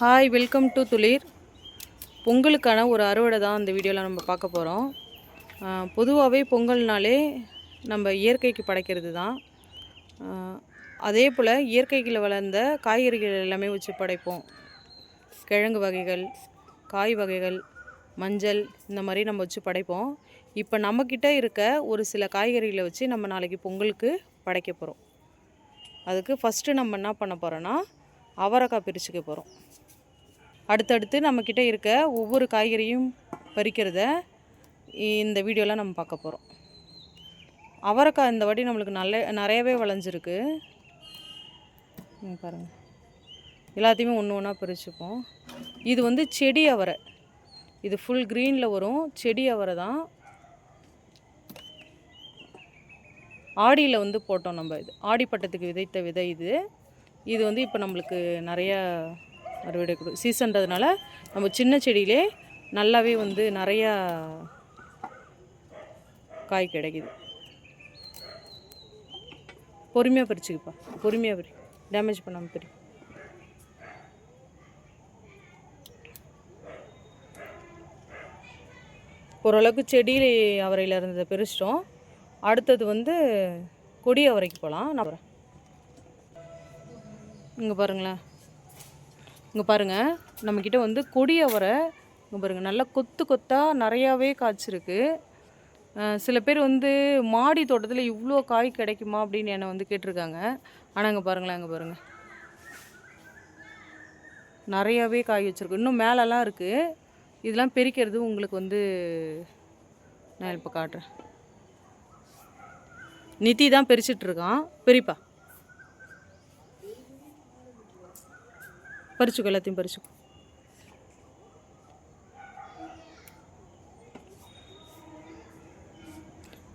Hi welcome to Thulir பொங்கலுக்கான ஒரு அறுவடை தான் இந்த வீடியோவில் நம்ம பார்க்க போகிறோம் பொதுவாகவே பொங்கல்னாலே நம்ம இயற்கைக்கு படைக்கிறது தான். அதே போல் இயற்கையில் வளர்ந்த காய்கறிகள் எல்லாமே வச்சு படைப்போம். கிழங்கு வகைகள் காய் வகைகள் மஞ்சள் இந்த மாதிரி நம்ம வச்சு படைப்போம். இப்போ நம்மக்கிட்ட இருக்க ஒரு சில காய்கறிகளை வச்சு நம்ம நாளைக்கு பொங்கலுக்கு படைக்க போகிறோம் அதுக்கு ஃபஸ்ட்டு நம்ம என்ன பண்ண போகிறோன்னா அவரைக்காய் பிரிச்சுக்க போகிறோம் அடுத்தடுத்து நம்மக்கிட்ட இருக்க ஒவ்வொரு காய்கறியும் பறிக்கிறத இந்த வீடியோவில் நம்ம பார்க்க போகிறோம் அவரைக்காய் இந்த வாட்டி நம்மளுக்கு நல்ல நிறையவே விளைஞ்சிருக்கு. பாருங்கள் எல்லாத்தையுமே ஒன்று ஒன்றா பிரிச்சுப்போம் இது வந்து செடி அவரை. இது ஃபுல் க்ரீனில் வரும். செடி அவரை தான் ஆடியில் வந்து போட்டோம் நம்ம இது. ஆடிப்பட்டத்துக்கு விதைத்த விதை இது. இது வந்து இப்போ நம்மளுக்கு நிறையா அறுவடை கொடு சீசன்றதுனால நம்ம சின்ன செடியிலே நல்லாவே வந்து நிறையா காய் கிடைக்குது. பொறுமையாக பறிச்சுக்குப்பா. பொறுமையாக பறி. டேமேஜ் பண்ணாமல் பறி. ஓரளவுக்கு செடியில் அவரையில் இருந்ததை பிரிச்சிட்டோம் அடுத்தது வந்து கொடி அவரைக்கு போகலாம் நான் இங்கே பாருங்களேன். இங்கே பாருங்கள் நம்மக்கிட்ட வந்து கொடி அவரை இங்கே பாருங்கள் நல்லா கொத்து கொத்தாக நிறையாவே காய்ச்சிருக்கு. சில பேர் வந்து மாடி தோட்டத்தில் இவ்வளோ காய் கிடைக்குமா அப்படின்னு என்னை வந்து கேட்டிருக்காங்க. ஆனால் இங்கே பாருங்களேன் இங்கே பாருங்கள் நிறையாவே காய் வச்சுருக்கு. இன்னும் மேலெல்லாம் இருக்குது இதெல்லாம் பெருக்கிறது உங்களுக்கு வந்து நான் இப்போ காட்டுறேன். நிதி தான் பிரிச்சிட்ருக்கான் பெரியப்பா. பறிச்சுக்கோ எல்லாத்தையும் பறிச்சுக்கோ.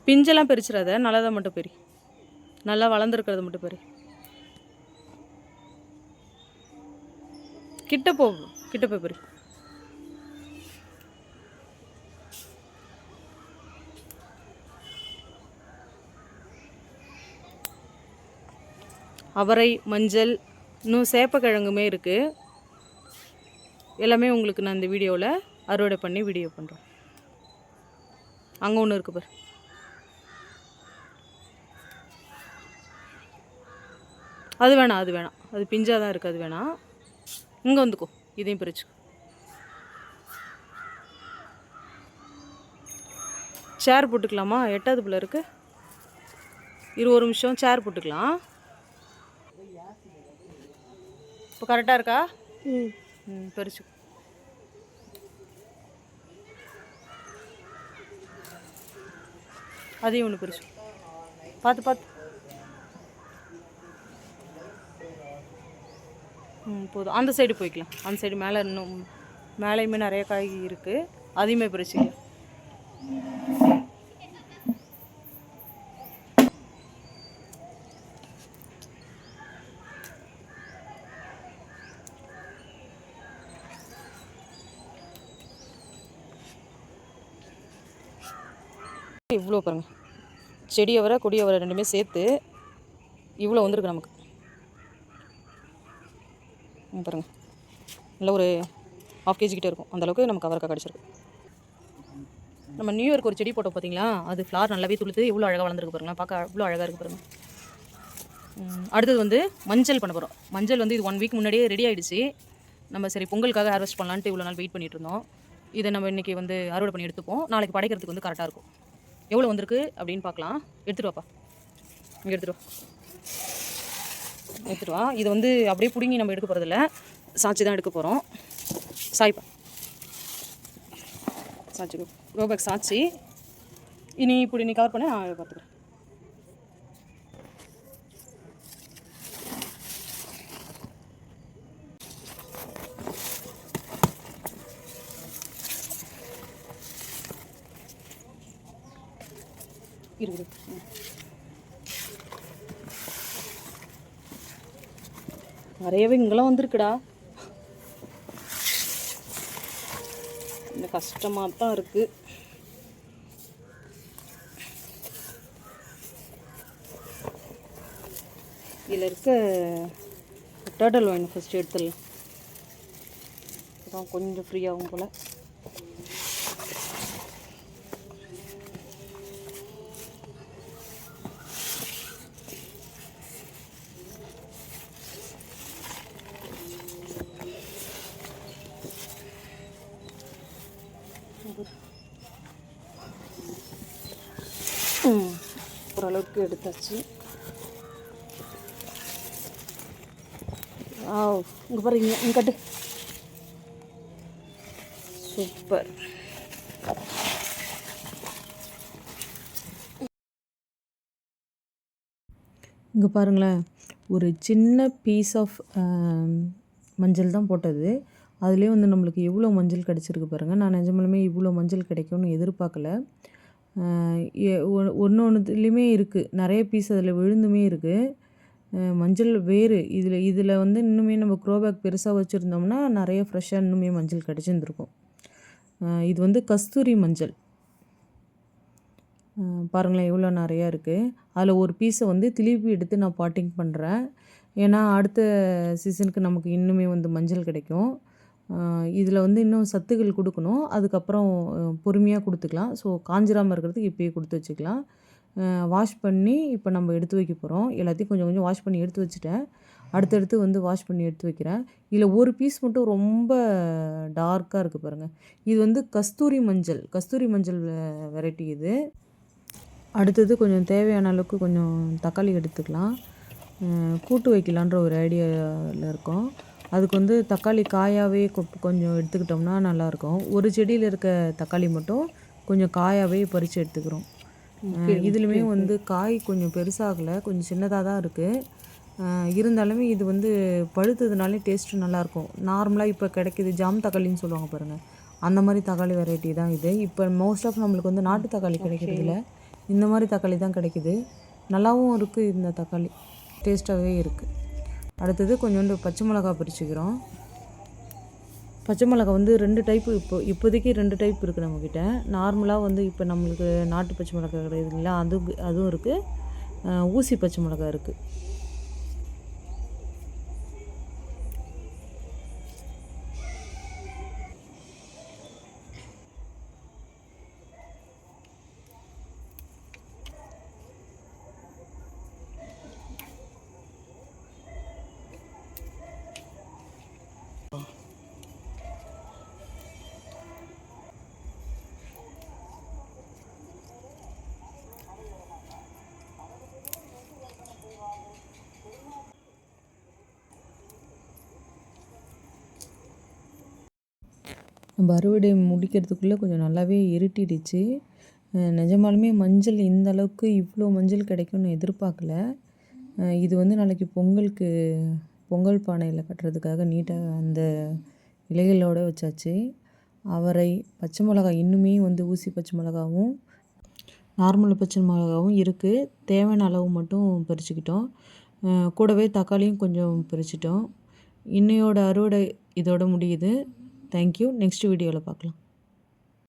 பிஞ்செல்லாம் பிரிச்சிடாத நல்லதை மட்டும் பெரி நல்லா வளர்ந்துருக்கிறத மட்டும் பெரி கிட்ட போ கிட்ட போய் பெரி அவரை மஞ்சள் இன்னும் சேப்பக்கிழங்குமே இருக்குது எல்லாமே உங்களுக்கு நான் இந்த வீடியோவில் அறுவடை பண்ணி வீடியோ பண்ணுறேன் அங்கே ஒன்று இருக்குது பாரு. அது வேணாம் அது வேணாம். அது பிஞ்சாக தான் இருக்குது அது வேணாம். இங்கே வந்துக்கோ இதையும் பிரிச்சுக்கோ. சேர் போட்டுக்கலாமா? எட்டாவது பிள்ளை இருக்குது இரு ஒரு நிமிஷம் சேர் போட்டுக்கலாம். இப்போ கரெக்டாக இருக்கா? ம். பறிச்சு அதையும் ஒன்று பறிச்சு பார்த்து பார்த்து ம் போதும். அந்த சைடு போய்க்கலாம். அந்த சைடு மேலே இன்னும் மேலேயுமே நிறைய காய் இருக்குது அதையுமே பறிச்சுக்கலாம் இவ்வளோ பாருங்கள் செடியை வர கொடியை வர ரெண்டுமே சேர்த்து இவ்வளோ வந்திருக்கு நமக்கு. இங்க பாருங்க. நல்ல ஒரு ஹாஃப் கேஜி இருக்கும். அந்தளவுக்கு நமக்கு அவரக்காய் கிடச்சிருக்கு. நம்ம நியூ இயர்க்கு ஒரு செடி போட்டோம் பார்த்தீங்களா அது ஃப்ளார் நல்லாவே துளுத்து இவ்வளோ அழகாக வளர்ந்துருக்கு பாருங்க. பார்க்க இவ்வளோ அழகாக இருக்குது பாருங்க. அடுத்தது வந்து மஞ்சள் பண்ண போகிறோம் மஞ்சள் வந்து இது ஒன் வீக் முன்னாடியே ரெடி ஆகிடுச்சு நம்ம சரி பொங்கலுக்காக ஹார்வெஸ்ட் பண்ணலான்ட்டு இவ்வளோ நாள் வெயிட் பண்ணிட்டு இருந்தோம். இதை நம்ம இன்றைக்கி வந்து அறுவடை பண்ணி எடுத்துப்போம். நாளைக்கு படைக்கிறதுக்கு வந்து கரெக்டாக இருக்கும். எவ்வளோ வந்திருக்கு அப்படின்னு பார்க்கலாம். எடுத்துகிட்டு வாப்பா. இங்கே எடுத்துகிட்டு வா. எடுத்துகிட்டு வா. இது வந்து அப்படியே பிடுங்கி நம்ம எடுக்க போகிறதில்ல சாய்ச்சி தான் எடுக்க போகிறோம் சாய்ப்பா. சாய்ச்சி ரோபேக் சாய்ச்சி. இனி இப்படி நீ கவர் பண்ண நான் பார்த்துக்கிறேன். இருக்குது நிறையவே இங்கெல்லாம் வந்திருக்குடா. கொஞ்சம் கஷ்டமாக தான் இருக்குது இதில் இருக்க டேர்டல் வாங்கி ஃபஸ்ட்டு எடுத்துடலாம். அப்புறம் கொஞ்சம் ஃப்ரீயாகும் போல் ம், ஓரளவுக்கு எடுத்தாச்சு. ஆ இங்கே பாருங்க இங்கே கட்டு. சூப்பர். இங்கே பாருங்களேன் ஒரு சின்ன பீஸ் ஆஃப் மஞ்சள் தான் போட்டது. அதுலேயே வந்து நம்மளுக்கு எவ்வளோ மஞ்சள் கிடச்சிருக்கு பாருங்கள் நான் நிஜமாலுமே இவ்வளோ மஞ்சள் கிடைக்கும்னு எதிர்பார்க்கல. ஒன்று ஒன்றுலையுமே இருக்குது நிறைய பீஸ் அதில் விழுந்துமே இருக்குது மஞ்சள் வேறு. இதில் இதில் வந்து இன்னுமே நம்ம க்ரோபேக் பெருசாக வச்சுருந்தோம்னா நிறைய ஃப்ரெஷ்ஷாக இன்னுமே மஞ்சள் கிடச்சிருந்துருக்கும். இது வந்து கஸ்தூரி மஞ்சள். பாருங்களேன் எவ்வளோ நிறையா இருக்குது அதில் ஒரு பீஸை வந்து திருப்பி எடுத்து நான் பாட்டிங் பண்ணுறேன் ஏன்னா அடுத்த சீசனுக்கு நமக்கு இன்னுமே வந்து மஞ்சள் கிடைக்கும். இதில் வந்து இன்னும் சத்துக்கள் கொடுக்கணும். அதுக்கப்புறம் பொறுமையாக கொடுத்துக்கலாம். ஸோ காஞ்சிராமல் இருக்கிறதுக்கு இப்போயே கொடுத்து வச்சுக்கலாம். வாஷ் பண்ணி இப்போ நம்ம எடுத்து வைக்க போகிறோம் எல்லாத்தையும் கொஞ்சம் கொஞ்சம் வாஷ் பண்ணி எடுத்து வச்சுட்டேன். அடுத்தடுத்து வந்து வாஷ் பண்ணி எடுத்து வைக்கிறேன். இதில் ஒரு பீஸ் மட்டும் ரொம்ப டார்க்காக இருக்குது பாருங்கள் இது வந்து கஸ்தூரி மஞ்சள். கஸ்தூரி மஞ்சள் வெரைட்டி இது. அடுத்தது கொஞ்சம் தேவையான அளவுக்கு கொஞ்சம் தக்காளி எடுத்துக்கலாம். கூட்டு வைக்கலான்ற ஒரு ஐடியாவில் இருக்கோம். அதுக்கு வந்து தக்காளி காயாகவே கொஞ்சம் எடுத்துக்கிட்டோம்னா நல்லாயிருக்கும். ஒரு செடியில் இருக்க தக்காளி மட்டும் கொஞ்சம் காயாகவே பறித்து எடுத்துக்கிறோம். அஹ் இதுலுமே வந்து காய் கொஞ்சம் பெருசாகலை கொஞ்சம் சின்னதாக தான் இருக்குது இருந்தாலுமே இது வந்து பழுத்ததுனாலே டேஸ்ட்டு நல்லாயிருக்கும். நார்மலாக இப்போ கிடைக்கிது ஜாம் தக்காளின்னு சொல்லுவாங்க பாருங்கள் அந்த மாதிரி தக்காளி வெரைட்டி தான் இது. இப்போ மோஸ்ட் ஆஃப் நம்மளுக்கு வந்து நாட்டு தக்காளி கிடைக்கிறதில்ல. இந்த மாதிரி தக்காளி தான் கிடைக்குது. நல்லாவும் இருக்குது இந்த தக்காளி. டேஸ்ட்டாகவே இருக்குது அடுத்தது கொஞ்சோண்டு பச்சை மிளகா பிரிச்சுக்கிறோம். பச்சை மிளகா வந்து ரெண்டு டைப்பு இப்போ இப்போதைக்கு ரெண்டு டைப் இருக்குது நம்மக்கிட்ட நார்மலாக வந்து இப்போ நம்மளுக்கு நாட்டு பச்சை மிளகா கிடையாது இல்லைங்களா? அது அதுவும் இருக்குது ஊசி பச்சை மிளகா இருக்குது அறுவடை முடிக்கிறதுக்குள்ளே கொஞ்சம் நல்லாவே இருட்டிடுச்சு. நிஜமாலுமே மஞ்சள் இந்த அளவுக்கு இவ்வளோ மஞ்சள் கிடைக்கும்னு எதிர்பார்க்கல. இது வந்து நாளைக்கு பொங்கலுக்கு பொங்கல் பானையில் கட்டுறதுக்காக நீட்டாக அந்த இலைகளோடு வச்சாச்சு. அவரை பச்சை மிளகாய் இன்னுமே வந்து ஊசி பச்சை மிளகாவும் நார்மல் பச்சை மிளகாவும் இருக்குது தேவையான அளவு மட்டும் பறிச்சுக்கிட்டோம். கூடவே தக்காளியும் கொஞ்சம் பறிச்சிட்டோம். இன்னையோட அறுவடை இதோட முடியுது. தேங்க்யூ. நெக்ஸ்ட் வீடியோவில் பார்க்கலாம்.